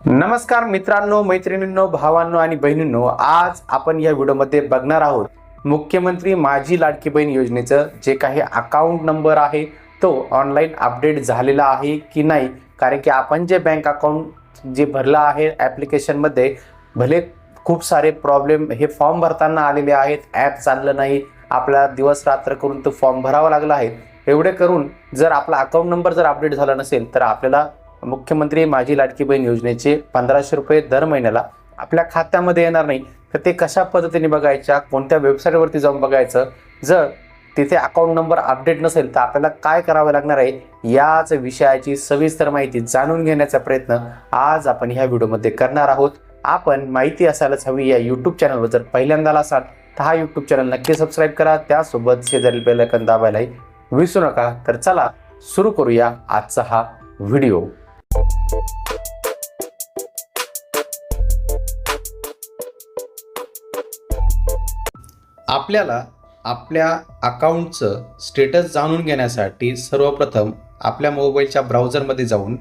नमस्कार मित्रांनो मैत्रिणींनो भावांनो आणि बहिणींनो आज आपण या व्हिडिओमध्ये बघणार आहोत मुख्यमंत्री माझी लाडकी बहीण योजनेचं जे काही अकाउंट नंबर आहे तो ऑनलाईन अपडेट झालेला आहे की नाही? कारण की आपण जे बँक अकाउंट जे भरलं आहे ॲप्लिकेशनमध्ये भले खूप सारे प्रॉब्लेम हे फॉर्म भरताना आलेले आहेत ॲप चाललं नाही आपला दिवस रात्र करून तो फॉर्म भरावा लागला आहे. एवढे करून जर आपला अकाउंट नंबर जर अपडेट झाला नसेल तर आपल्याला मुख्यमंत्री माझी लाडकी बहीण योजनेचे पंधराशे रुपये दर महिन्याला आपल्या खात्यामध्ये येणार नाही तर ते कशा पद्धतीने बघायच्या कोणत्या वेबसाईटवरती जाऊन बघायचं? जर तिथे अकाउंट नंबर अपडेट नसेल तर आपल्याला काय करावं लागणार आहे? याच विषयाची सविस्तर माहिती जाणून घेण्याचा प्रयत्न आज आपण ह्या व्हिडिओमध्ये करणार आहोत. आपण माहिती असायलाच हवी या यूट्यूब चॅनलवर जर पहिल्यांदा असाल तर हा यूट्यूब चॅनल नक्की सबस्क्राईब करा. त्यासोबत शेजारील बेलकन दाबायलाही विसरू नका. तर चला सुरू करूया आजचा हा व्हिडिओ. आपल्याला आपल्या अकाउंटचं स्टेटस जाणून घेण्यासाठी सर्वप्रथम आपल्या मोबाईलच्या ब्राउझरमध्ये जाऊन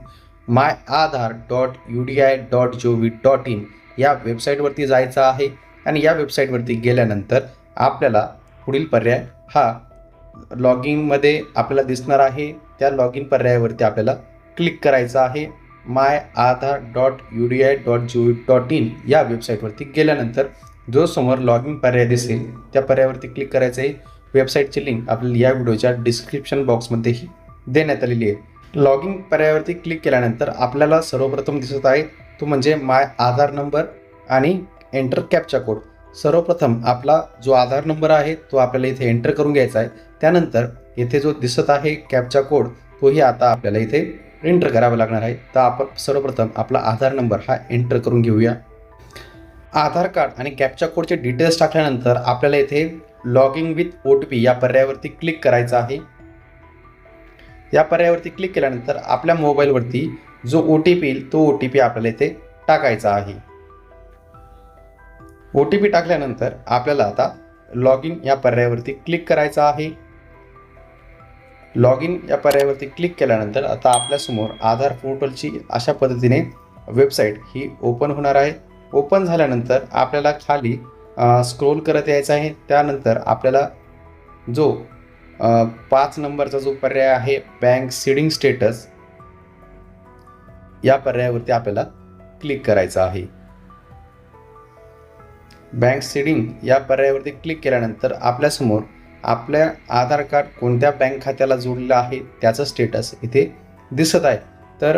my Aadhaar dot U D I dot G V dot in या वेबसाईटवरती जायचं आहे आणि या वेबसाईटवरती गेल्यानंतर आपल्याला पुढील पर्याय हा लॉग इनमध्ये आपल्याला दिसणार आहे. त्या लॉग इन पर्यायावरती आपल्याला क्लिक करायचं आहे. My Aadhaar dot U D I dot G O dot in या वेबसाईटवरती गेल्यानंतर जो समोर लॉग इन पर्याय दिसेल त्या पर्यायावरती क्लिक करायचं आहे. वेबसाईटची लिंक आपल्याला या व्हिडिओच्या डिस्क्रिप्शन बॉक्समध्येही देण्यात आलेली आहे. लॉग इन पर्यायावरती क्लिक केल्यानंतर आपल्याला सर्वप्रथम दिसत आहे तो म्हणजे माय आधार नंबर आणि एंटर कॅपचा कोड सर्वप्रथम आपला जो आधार नंबर आहे तो आपल्याला इथे एंटर करून घ्यायचा आहे. त्यानंतर इथे जो दिसत आहे कॅपचा कोड तोही आता आपल्याला इथे एंटर करावा लागणार आहे. तर आपण सर्वप्रथम आपला आधार नंबर हा एंटर करून घेऊया. आधार कार्ड आणि कॅपच्या कोडचे डिटेल्स टाकल्यानंतर आपल्याला येथे log in with O T P या पर्यायावरती क्लिक करायचं आहे. या पर्यायावरती क्लिक केल्यानंतर आपल्या मोबाईलवरती जो ओ टी पी येईल तो ओ टी पी आपल्याला इथे टाकायचा आहे. ओ टी पी टाकल्यानंतर आपल्याला आता लॉग इन या पर्यायावरती क्लिक करायचं आहे. लॉग इन या पर्यायावरती क्लिक केल्यानंतर आता आपल्यासमोर आधार पोर्टलची अशा पद्धतीने वेबसाईट ही ओपन होणार आहे. ओपन झाल्यानंतर आपल्याला खाली स्क्रोल करत यायचं आहे. त्यानंतर आपल्याला जो पाच नंबरचा जो पर्याय आहे बँक सीडिंग स्टेटस या पर्यायावरती आपल्याला क्लिक करायचं आहे. बँक सीडिंग या पर्यायावरती क्लिक केल्यानंतर आपल्यासमोर आपल्या आधार कार्ड कोणत्या बँक खात्याला जोडलेलं आहे त्याचं स्टेटस इथे दिसत आहे. तर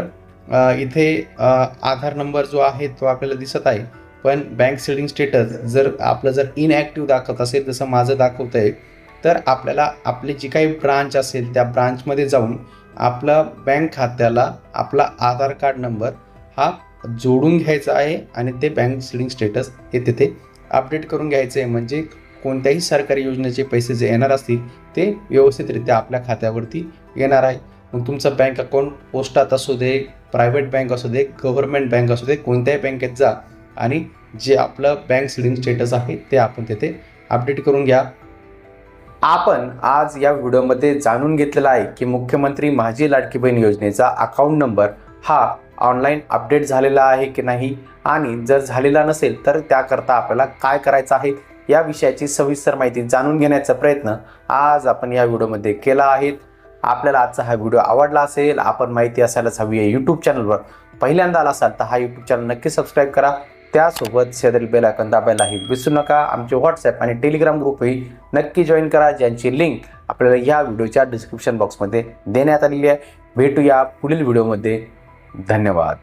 इथे आधार नंबर जो आहे तो आपल्याला दिसत आहे. पण बँक सेडिंग स्टेटस जर आपलं जर इनॲक्टिव्ह दाखवत असेल जसं माझं दाखवतं आहे तर आपल्याला आपली जी काही ब्रांच असेल त्या ब्रांचमध्ये जाऊन आपलं बँक खात्याला आपला आधार कार्ड नंबर हा जोडून घ्यायचा आहे आणि ते बँक सेडिंग स्टेटस हे तिथे अपडेट करून घ्यायचं आहे म्हणजे कोणत्याही सरकारी योजनेचे पैसे जे येणार असतील ते व्यवस्थितरित्या आपल्या खात्यावरती येणार आहे. मग तुमचं बँक अकाउंट पोस्टात असू दे प्रायव्हेट बँक असू दे गव्हर्नमेंट बँक असू दे कोणत्याही बँकेत जा. आणि जे आपलं बँक सिडिंग स्टेटस आहे ते आपण तिथे अपडेट करून घ्या. आपण आज या व्हिडिओमध्ये जाणून घेतलेला आहे की मुख्यमंत्री माझी लाडकी बहीण योजनेचा अकाउंट नंबर हा ऑनलाईन अपडेट झालेला आहे की नाही? आणि जर झालेला नसेल तर त्याकरता आपल्याला काय करायचं आहे? या विषयाची सविस्तर माहिती जाणून घेण्याचा प्रयत्न आज आपण या व्हिडिओमध्ये केला आहे. आपल्याला आजचा हा व्हिडिओ आवडला असेल आपण माहिती असायलाच हवी आहे यूट्यूब चॅनलवर पहिल्यांदा आला असाल तर हा यूट्यूब चॅनल नक्की सबस्क्राईब करा. त्यासोबत शेजारी बेल आयकॉन दाबायलाही विसरू नका. आमचे व्हॉट्सॲप आणि टेलिग्राम ग्रुपही नक्की जॉईन करा ज्यांची लिंक आपल्याला या व्हिडिओच्या डिस्क्रिप्शन बॉक्समध्ये देण्यात आलेली आहे. भेटूया पुढील व्हिडिओमध्ये. धन्यवाद.